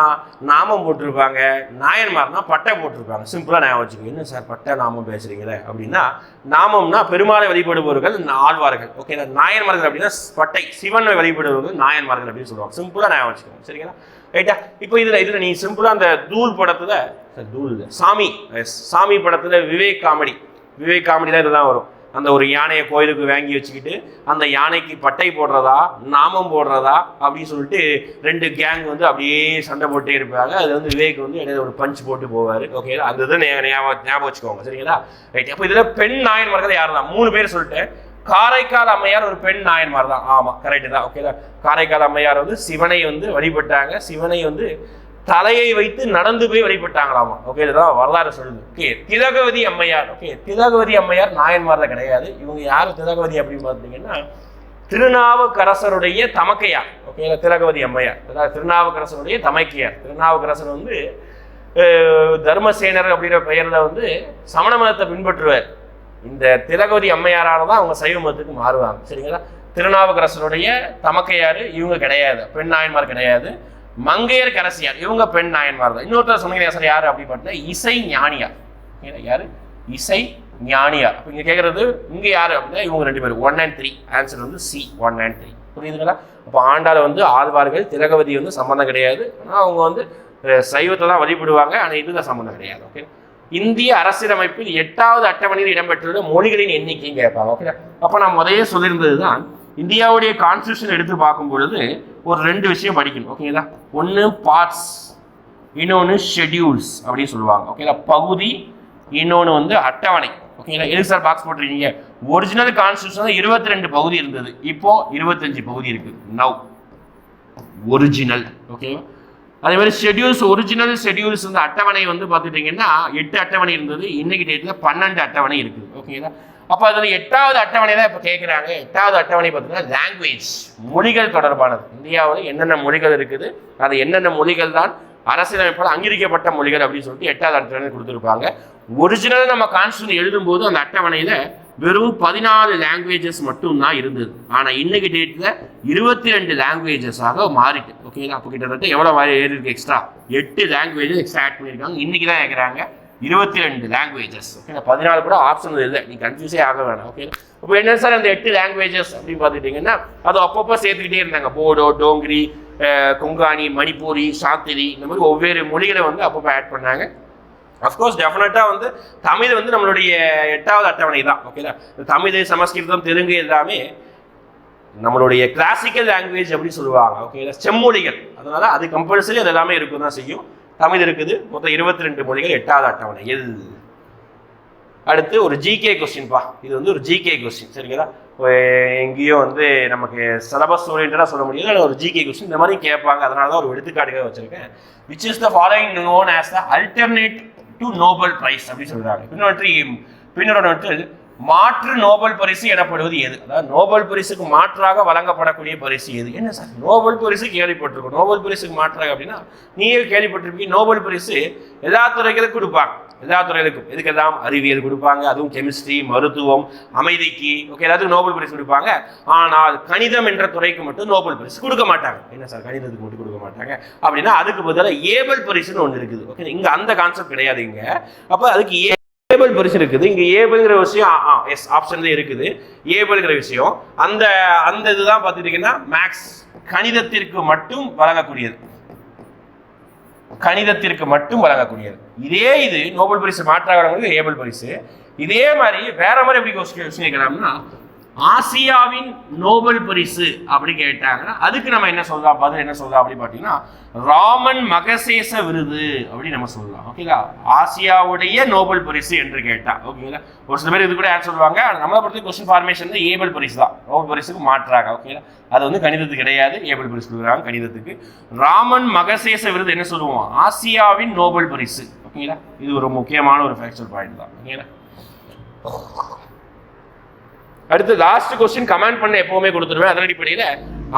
நாமம் போட்டிருப்பாங்க நாயன்மார்னா பட்டை போட்டிருப்பாங்க. சிம்பிளாக நான் வச்சுக்கோங்க என்ன சார் பட்டை நாமம் பேசுறீங்களே? அப்படின்னா நாமம்னா பெருமாளை வழிபடுபவர்கள் ஆழ்வார்கள் ஓகே நாயன்மார்கள் அப்படின்னா பட்டை சிவனை வழிபடுபவர்கள் நாயன்மார்கள் அப்படின்னு சொல்லுவாங்க. சிம்பிளாக நான் வச்சுக்கோங்க. சரிங்களா? ரைட்டா இப்போ இதில் இதில் நீ சிம்பிளாக அந்த தூள் படத்தில் தூள் சாமி சாமி படத்தில் விவேக் காமெடி. விவேக் காமெடி தான் இதுதான் வரும். அந்த ஒரு யானையை கோயிலுக்கு வாங்கி வச்சுக்கிட்டு அந்த யானைக்கு பட்டை போடுறதா நாமம் போடுறதா அப்படின்னு சொல்லிட்டு ரெண்டு கேங் வந்து அப்படியே சண்டை போட்டே இருப்பாங்க. அது வந்து விவேக் வந்து இடையில ஒரு பஞ்ச் போட்டு போவார். ஓகே அந்த இதை ஞாபகம் ஞாபகம் வச்சுக்கோங்க. சரிங்களா? ரைட் அப்போ இதில் பெண் நாயன்மார்கள் யார் தான் மூணு பேர் சொல்லிட்டேன். காரைக்கால் அம்மையார் ஒரு பெண் நாயன்மார் தான். ஆமாம் கரெக்டு தான். ஓகே தான். காரைக்கால் அம்மையார் வந்து சிவனை வந்து வழிபட்டாங்க. சிவனை வந்து தலையை வைத்து நடந்து போய் வழிபட்டாங்களாமா. ஓகே இதுதான் வரலாறு சொல்லுது. ஓகே திலகவதி அம்மையார். ஓகே திலகவதி அம்மையார் நாயன்மார் தான் கிடையாது. இவங்க யார் திலகவதி அப்படின்னு பார்த்தீங்கன்னா திருநாவுக்கரசருடைய தமக்கையார். ஓகே திலகவதி அம்மையார். அதாவது திருநாவுக்கரசருடைய தமக்கையார். திருநாவுக்கரசர் வந்து தர்மசேனர் அப்படிங்கிற பெயரில் வந்து சமண மதத்தை பின்பற்றுவார். இந்த திலகவதி அம்மையாரால தான் அவங்க சைவ மதத்துக்கு மாறுவாங்க. சரிங்களா? திருநாவுக்கரசருடைய தமக்கையார் இவங்க கிடையாது. பெண் நாயன்மார் கிடையாது. மங்கையர் கரசியார் இவங்க பெண் நாயன்மார் தான். இன்னொருத்தர் சொன்னீங்க யார் அப்படி அப்படின்னு பார்த்தீங்கன்னா இசை ஞானியார். யார்? இசை ஞானியார். அப்போ இங்கே கேட்குறது இங்கே யார் அப்படின்னா இவங்க ரெண்டு பேரும் ஒன் அண்ட் த்ரீ ஆன்சர் வந்து சி ஒன் அண்ட் த்ரீ புரியுதுங்களா? அப்போ ஆண்டாள் வந்து ஆழ்வார்கள் திலகவதி வந்து சம்மந்தம் கிடையாது. ஆனால் அவங்க வந்து சைவத்தை தான் வழிபடுவாங்க. ஆனால் இதுதான் சம்மந்தம் கிடையாது. ஓகே இந்திய அரசியலமைப்பில் எட்டாவது அட்டவணையில் இடம்பெற்றுள்ள மொழிகளின் எண்ணிக்கைங்க கேட்பாங்க ஓகே அப்போ நான் முதலே சொல்லியிருந்தது தான் இந்தியாவுடைய கான்ஸ்டியூஷன் எடுத்து பார்க்கும் பொழுது ஒரு ரெண்டு விஷயம் படிக்கணும் ஓகேங்களா ஒன்று பார்ட்ஸ் இன்னொன்று ஷெட்யூல்ஸ் அப்படின்னு சொல்லுவாங்க ஓகேங்களா பகுதி இன்னொன்று வந்து அட்டவணை ஓகேங்களா எது சார் பாக்ஸ் போட்டிருக்கீங்க? ஒரிஜினல் கான்ஸ்டியூஷன் இருபத்தி ரெண்டு பகுதி இருந்தது இப்போ இருபத்தஞ்சு பகுதி இருக்கு. நவ் ஒரிஜினல் ஓகேவா அதே மாதிரி ஷெட்யூல்ஸ் ஒரிஜினல் ஷெடியூல்ஸ் வந்து அட்டவணை வந்து பார்த்துட்டிங்கன்னா எட்டு அட்டவணை இருந்தது. இன்னைக்கு டேட்டில் பன்னெண்டு அட்டவணை இருக்குது ஓகேங்களா அப்போ அதில் எட்டாவது அட்டவணை தான் இப்போ கேட்குறாங்க எட்டாவது அட்டவணை பார்த்தீங்கன்னா லாங்குவேஜ் மொழிகள் தொடர்பானது. இந்தியாவில் என்னென்ன மொழிகள் இருக்குது? அது என்னென்ன மொழிகள் தான் அரசியலமைப்பால் அங்கீகரிக்கப்பட்ட மொழிகள் அப்படின்னு சொல்லிட்டு எட்டாவது அட்டவணை கொடுத்துருப்பாங்க. ஒரிஜினல் நம்ம கான்ஸ்டியூஷன் எழுதும்போது அந்த அட்டவணையில் வெறும் பதினாலு லாங்குவேஜஸ் மட்டும் தான் இருந்தது. ஆனால் இன்னைக்கு டேட்டில் இருபத்தி ரெண்டு லாங்குவேஜஸாக மாறிட்டு. ஓகேங்களா அப்போ கிட்டத்தட்ட எவ்வளோ மாறி ஏறி இருக்கு எக்ஸ்ட்ரா எட்டு லாங்குவேஜஸ் எக்ஸ்ட்ரா ஆட் பண்ணியிருக்காங்க இன்றைக்கி தான் கேட்குறாங்க இருபத்தி ரெண்டு லாங்குவேஜஸ் ஓகே பதினாலு கூட ஆப்ஷன் இல்லை. நீ கன்ஃபியூஸே ஆக வேணாம். ஓகே இப்போ என்ன சார் அந்த எட்டு லாங்குவேஜஸ் அப்படின்னு பார்த்துட்டிங்கன்னா அது அப்பப்போ சேர்த்துக்கிட்டே இருந்தாங்க. போடோ டோங்கிரி கொங்கானி மணிப்பூரி சாத்திரி இந்த மாதிரி ஒவ்வொரு மொழிகளை வந்து அப்பப்போ ஆட் பண்ணாங்க. அஃப்கோர்ஸ் டெஃபினட்டாக வந்து தமிழ் வந்து நம்மளுடைய எட்டாவது அட்டவணை தான் ஓகேங்களா இந்த தமிழ் சமஸ்கிருதம் தெலுங்கு எல்லாமே நம்மளுடைய கிளாசிக்கல் லாங்குவேஜ் அப்படின்னு சொல்லுவாங்க ஓகேங்களா செம்மொழிகள். அதனால அது கம்பல்சரி அது எல்லாமே இருக்கும் தான் செய்யும். தமிழ் இருக்குது. மொத்தம் இருபத்தி ரெண்டு மொழிகள் எட்டாவது அட்டவணை. எல். அடுத்து ஒரு ஜிகே கொஸ்டின்ப்பா இது வந்து ஒரு ஜிகே கொஸ்டின் சரிங்களா? எங்கேயோ எங்கேயும் வந்து நமக்கு சிலபஸ் ஓரியன்டாக சொல்ல முடியாது? ஆனால் ஒரு ஜிகே கொஸ்டின் இந்த மாதிரி கேட்பாங்க. அதனால தான் ஒரு எடுத்துக்காட்டுக்காக வச்சுருக்கேன். Which is the following known as the alternate to Nobel prize அப்படின்னு சொல்கிறாங்க பின்னொன்று பின்னொரு மாற்று நோபல் பரிசு எனப்படுவது எது? அதாவது நோபல் பரிசுக்கு மாற்றாக வழங்கப்படக்கூடிய பரிசு எது? என்ன சார்? நோபல் பரிசு கேள்விப்பட்டிருக்கோம். நோபல் பரிசுக்கு மாற்றாக அப்படின்னா நீயே கேள்விப்பட்டிருப்பீங்க. நோபல் பரிசு எல்லா துறைகளுக்கும் கொடுப்பாங்க. எல்லா துறைகளுக்கும். இதுக்கெல்லாம் அறிவியல் கொடுப்பாங்க. அதுவும் கெமிஸ்ட்ரி மருத்துவம் அமைதிக்கு ஓகே எல்லாத்துக்கும் நோபல் பரிசு கொடுப்பாங்க. ஆனால் கணிதம் என்ற துறைக்கு மட்டும் நோபல் பரிசு கொடுக்க மாட்டாங்க. என்ன சார் கணிதத்துக்கு மட்டும் கொடுக்க மாட்டாங்க? அப்படின்னா அதுக்கு பதிலாக ஏபல் பரிசுன்னு ஒன்று இருக்குது. ஓகே இங்கே அந்த கான்செப்ட் கிடையாது இங்கே. அப்போ அதுக்கு ஏ ஏபிள் பரிசு இருக்குது. இங்கே ஏபிள்ங்கிற விஷயம் எஸ் ஆப்ஷன்ல இருக்குது. ஏபிள்ங்கிற விஷயம். அந்த அந்த இதுதான் பார்த்துட்டீங்கன்னா மேக்ஸ் கணிதத்திற்கு மட்டும் வழங்கக்கூடியது. கணிதத்திற்கு மட்டும் வழங்கக்கூடியது. இதே இது நோபல் பரிசு மாற்றாக வழங்குறது ஏபிள் பரிசு. இதே மாதிரி வேற மாதிரி எப்படி கொஸ்டின் யோசிக்கலாம்னா ஆசியாவின் நோபல் பரிசு அப்படி கேட்டாங்கன்னா அதுக்கு நம்ம என்ன சொல்லலாம் பதில் என்ன சொல்லலாம் அப்படி பார்த்தீங்கன்னா ராமன் மகசேச விருது அப்படின்னு நம்ம சொல்லலாம் ஓகேங்களா ஆசியாவுடைய நோபல் பரிசு என்று கேட்டா. ஓகேங்களா ஒரு சில பேர் இது கூட யார் சொல்லுவாங்க. நம்மளை பொறுத்த கொஸ்டின் ஃபார்மேஷன் ஏபிள் பரிசு தான். நோபல் பரிசுக்கு மாற்றாங்க ஓகேங்களா அது வந்து கணிதத்துக்கு கிடையாது. ஏபிள் பரிசு கொடுக்குறாங்க கணிதத்துக்கு. ராமன் மகசேச விருது என்ன சொல்லுவோம்? ஆசியாவின் நோபல் பரிசு. ஓகேங்களா இது ஒரு முக்கியமான ஒரு ஃபேக்சுவல் பாயிண்ட் தான். ஓகேங்களா அடுத்து லாஸ்ட் கொஸ்டின் கமெண்ட் பண்ண எப்பவுமே கொடுத்துருவேன். அதன் அடிப்படையில்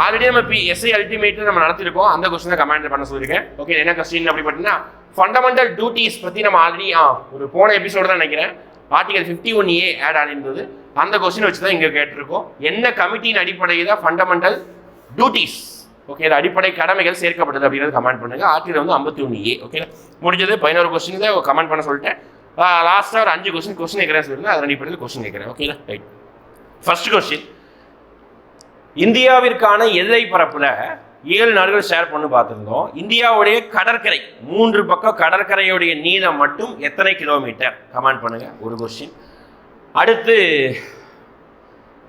ஆல்ரெடி நம்ம பி எஸ்ஐ அல்டிமேட் நம்ம நடத்திருக்கோம். அந்த கொஸ்டினை கமெண்ட் பண்ண சொல்லியிருக்கேன். ஓகே என்ன கொஸ்டின் அப்படி பார்த்தீங்கன்னா ஃபண்டமெண்டல் டியூட்டிஸ் பற்றி நம்ம ஆல்ரெடி ஆ ஒரு போன எபிசோடு தான் நினைக்கிறேன். ஆர்டிகல் ஃபிஃப்டி ஒன் ஏ ஆட் ஆனிருந்தது அந்த கொஸ்டின் வச்சு தான் இங்கே கேட்டிருக்கோம். என்ன கமிட்டியின் அடிப்படையில் ஃபண்டமெண்டல் டியூட்டிஸ் ஓகே இது அடிப்படை கடமைகள் சேர்க்கப்பட்டது அப்படிங்கிறது கமெண்ட் பண்ணுங்க. ஆர்டிகல் வந்து ஐம்பத்தி ஒன்று ஏ ஓகே முடிஞ்சது. பதினோரு கொஸ்டின் தான் கமெண்ட் பண்ண சொல்லிட்டேன். லாஸ்ட்டாக ஒரு அஞ்சு கொஸ்டின் கொஸ்டின் கேட்குறேன் சொல்லியிருந்தேன் அதன் அடிப்படையில் கொஸ்டின் கேட்குறேன் ஓகேங்களா ரைட் ஃபர்ஸ்ட் கொஸ்டின் இந்தியாவிற்கான எல்லை பரப்பில் ஏழு நாடுகள் ஷேர் பண்ணி பார்த்துருந்தோம். இந்தியாவுடைய கடற்கரை மூன்று பக்கம் கடற்கரையுடைய நீளம் மட்டும் எத்தனை கிலோமீட்டர் கமெண்ட் பண்ணுங்கள் ஒரு கொஸ்டின் அடுத்து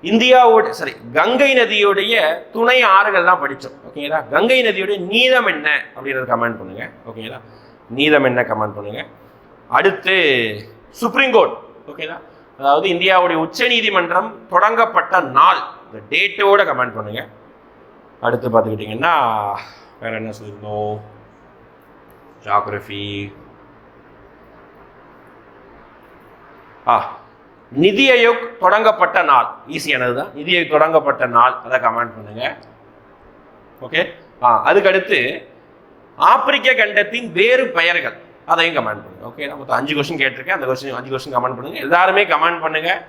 இந்தியாவோட சரி கங்கை நதியுடைய துணை ஆறுகள்லாம் படித்தோம் ஓகேங்களா கங்கை நதியுடைய நீளம் என்ன? அப்படின்றத கமெண்ட் பண்ணுங்கள் ஓகேங்களா நீளம் என்ன? கமெண்ட் பண்ணுங்கள் அடுத்து சுப்ரீம் கோர்ட் ஓகேங்களா அதாவது இந்தியாவுடைய உச்சநீதிமன்றம் தொடங்கப்பட்ட நாள். இந்த டேட்டோட கமெண்ட் பண்ணுங்க. அடுத்து பார்த்துக்கிட்டிங்கன்னா வேற என்ன சொல்லியிருந்தோம்? ஜாகிரஃபி ஆ நிதி ஆயோக் தொடங்கப்பட்ட நாள். ஈஸியானது தான் நிதி ஆயோக் தொடங்கப்பட்ட நாள். அதை கமெண்ட் பண்ணுங்க. ஓகே ஆ அதுக்கடுத்து ஆப்பிரிக்க கண்டத்தின் வேறு பெயர்கள். அதையும் கமெண்ட் பண்ணுங்கள் ஓகே நான் மொத்தம் அஞ்சு கொஸ்டின் கேட்டிருக்கேன். அந்த கொஸ்டின் அஞ்சு கொஸ்டின் கமெண்ட் பண்ணுங்கள் எல்லாருமே கமெண்ட் பண்ணுங்கள்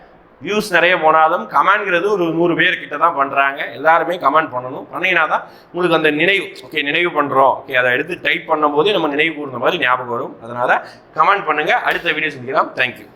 வியூஸ் நிறைய போனாலும் கமெண்ட்ங்கிறது ஒரு நூறு பேர் கிட்ட தான் பண்ணுறாங்க எல்லாருமே கமெண்ட் பண்ணணும். பண்ணினா தான் உங்களுக்கு அந்த நினைவு. ஓகே நினைவு பண்ணுறோம் ஓகே அதை எடுத்து டைப் பண்ணும்போதே நம்ம நினைவு கூறுற மாதிரி ஞாபகம் வரும். அதனால் கமெண்ட் பண்ணுங்கள் அடுத்த வீடியோ சந்திக்கலாம். தேங்க்யூ